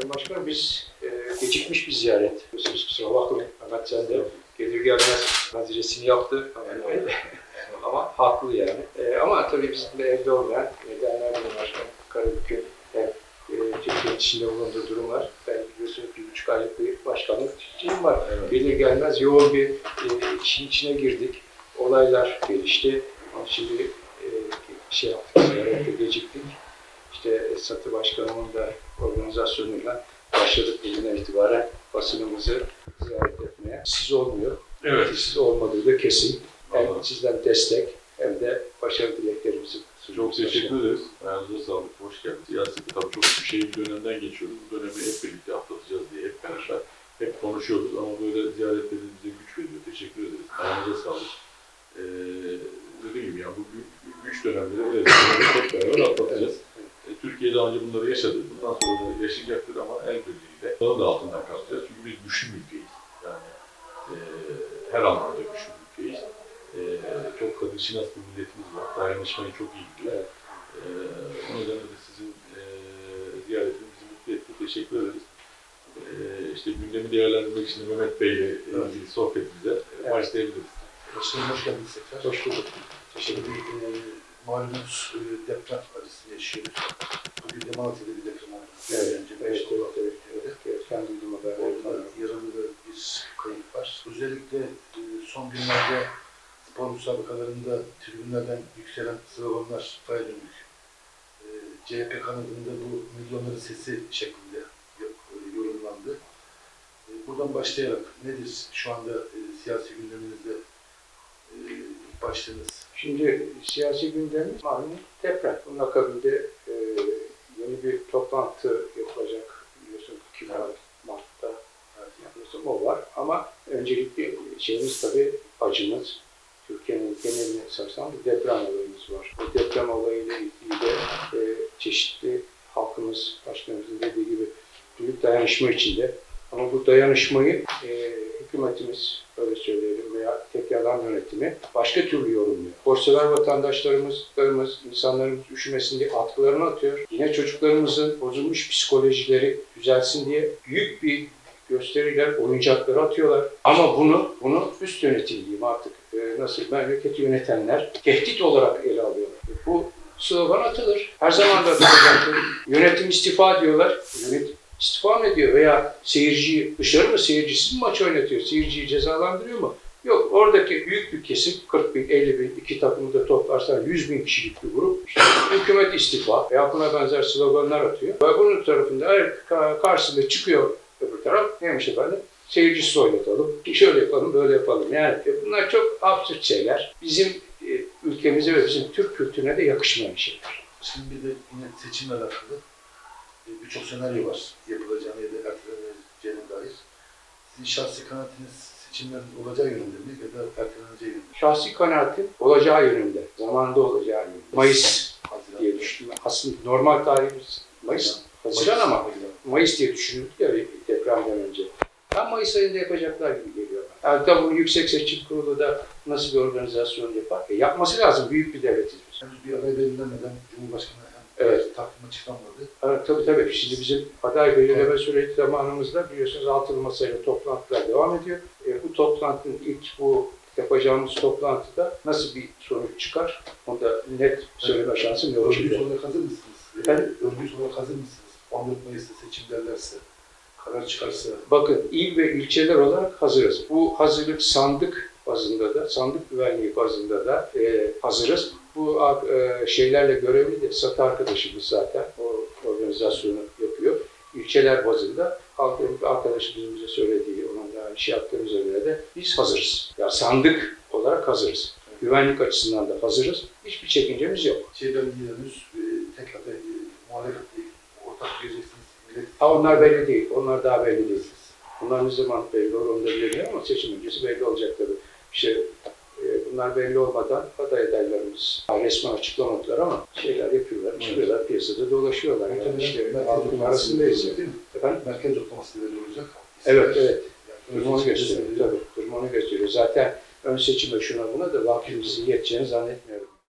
Sayın Başkanım biz e, gecikmiş bir ziyaret. Biliyorsunuz kusura bakmayın. Mehmet sen de gelir gelmez naziresini yaptı. ama haklı yani. E, ama tabii bizim de evde olmayan nedenler benim başkanım. Karabük'ün hem e, Türkiye'nin içinde bulunduğu durumlar. Ben biliyorsunuz bir buçuk aylık bir başkanlık şeyim var. Gelir gelmez yoğun bir e, işin içine girdik. Olaylar gelişti. Ama Şimdi e, şey yaptık, ziyarette geciktik. İşte Satı Başkanımın da organizasyonuyla başladık bugünden itibaren basınımızı ziyaret etmeye. Siz olmuyor. Evet. Siz olmadığı da kesin. Hem Vallahi. sizden destek hem de başarı dileklerimizi Çok teşekkür ederiz. Ayağınıza sağlık. Hoş geldiniz. Siyaset tabii çok şey bir dönemden geçiyoruz. Bu dönemi hep birlikte atlatacağız diye hep beraber hep konuşuyoruz ama böyle ziyaretleriniz bize güç veriyor. Teşekkür ederiz. Ayağınıza sağlık. Ee, dediğim gibi yani bu gü- güç dönemleri evet, hep beraber atlatacağız. E, Türkiye daha önce bunları yaşadı. Bundan sonra da yaşayacaktır ama el birliğiyle daha da altından kalkacağız. Çünkü biz güçlü bir ülkeyiz. Yani e, her anlamda güçlü bir ülkeyiz. E, çok kadın şinas bir milletimiz var. Dayanışmayı çok iyi biliyor. Evet. E, o nedenle de sizin e, ziyaretiniz bizi mutlu etti. Teşekkür ederiz. E, işte gündemi değerlendirmek için Mehmet Bey ile ilgili sohbetimize Evet. başlayabiliriz. Hoş geldiniz tekrar. Hoş bulduk. Teşekkür ederim. Malumunuz e, deprem acısı yaşıyoruz. Bugün de Malatya'da bir deprem oldu. Evet, Önce evet, beş evet, oldu. evet, evet, evet. Ben duydum haberleri. Orada yaralı bir kayıp var. Özellikle e, son günlerde spor müsabakalarında tribünlerden yükselen sloganlar faya dönük. E, CHP kanadında bu milyonların sesi şeklinde e, yorumlandı. E, buradan başlayarak nedir şu anda e, siyasi gündeminizde ilk başlığınız? Şimdi siyasi gündemimiz malum deprem. Bunun akabinde e, yeni bir toplantı yapılacak biliyorsun 2 Mart, Mart'ta yapıyorsun o var. Ama öncelikli şeyimiz tabii acımız. Türkiye'nin genelini sarsan bir deprem olayımız var. Bu deprem olayıyla ilgili de e, çeşitli halkımız, başkanımızın dediği gibi büyük dayanışma içinde. Ama bu dayanışmayı e, hükümetimiz, yalan yönetimi başka türlü yorumluyor. Borsever vatandaşlarımız, insanlarımız üşümesin diye atkılarını atıyor. Yine çocuklarımızın bozulmuş psikolojileri düzelsin diye büyük bir gösteriler, oyuncakları atıyorlar. Ama bunu, bunu üst yönetim diyeyim artık e, nasıl memleketi yönetenler tehdit olarak ele alıyorlar. Bu slogan atılır. Her zaman da atacaktır. Yönetim istifa diyorlar. Yönetim istifa mı ediyor veya seyirciyi dışarı mı seyircisiz mi maç oynatıyor? Seyirciyi cezalandırıyor mu? Yok oradaki büyük bir kesim 40 bin, 50 bin, iki takımı da toplarsan 100 bin kişilik bir grup işte hükümet istifa veya buna benzer sloganlar atıyor. Ve bunun tarafında karşısında çıkıyor öbür taraf neymiş efendim? Seyircisiz oynatalım, şöyle yapalım, böyle yapalım. Yani bunlar çok absürt şeyler. Bizim e, ülkemize ve bizim Türk kültürüne de yakışmayan şeyler. Şimdi bir de yine seçimle alakalı e, birçok senaryo var yapılacağını ya da erteleneceğine dair. Sizin şahsi kanaatiniz seçimlerin olacağı yönünde mi ya da erteleneceği yönünde? Şahsi kanaatim olacağı yönünde, zamanında olacağı yönünde. Mayıs Haziran. diye düşündüm. Aslında normal tarihimiz Mayıs, Haziran ama Mayıs diye düşünüldü ya depremden önce. Tam Mayıs ayında yapacaklar gibi geliyor. Yani tabii bunu Yüksek Seçim Kurulu da nasıl bir organizasyon yapar? E, yapması lazım. Büyük bir devletiz biz. Henüz bir aday belirlenmeden Cumhurbaşkanı Evet. takvim açıklanmadı. Evet, tabii tabii. Şimdi bizim aday belirleme süreci zamanımızda biliyorsunuz altılı masayla toplantılar devam ediyor. Bu toplantının ilk bu yapacağımız toplantıda nasıl bir sonuç çıkar? Onu da net söyleme şansım yok. Örgüt olarak hazır mısınız? Efendim? Örgüt olarak hazır mısınız? 14 Mayıs'ta seçim derlerse, karar çıkarsa Bakın il ve ilçeler olarak hazırız. Bu hazırlık sandık bazında da, sandık güvenliği bazında da e, hazırız. Bu e, şeylerle görevli de Satı arkadaşımız zaten o organizasyonu yapıyor. İlçeler bazında arkadaşımızın bize söylediği, şey yaptığımız üzere de biz hazırız. Ya sandık olarak hazırız. Güvenlik açısından da hazırız. Hiçbir çekincemiz yok. şeyden henüz e, tek aday e, muhalefet ortak gireceksiniz. Millet Ha onlar belli değil. Onlar daha belli değil. Bunlar ne zaman belli olur onu da bilemiyorum ama seçim öncesi belli olacak tabii. İşte e, bunlar belli olmadan aday adaylarımız resmen açıklamadılar ama şeyler yapıyorlar, çıkıyorlar, piyasada dolaşıyorlar. Yani Muhtemelen işte merkez halkın arasındayız. Efendim? Merkez yoklaması belli olacak. Evet, evet. Seçimde gösteriyor. Tabii, durumu onu gösteriyor. Zaten ön seçime şuna buna da vaktimizin yeteceğini zannetmiyorum.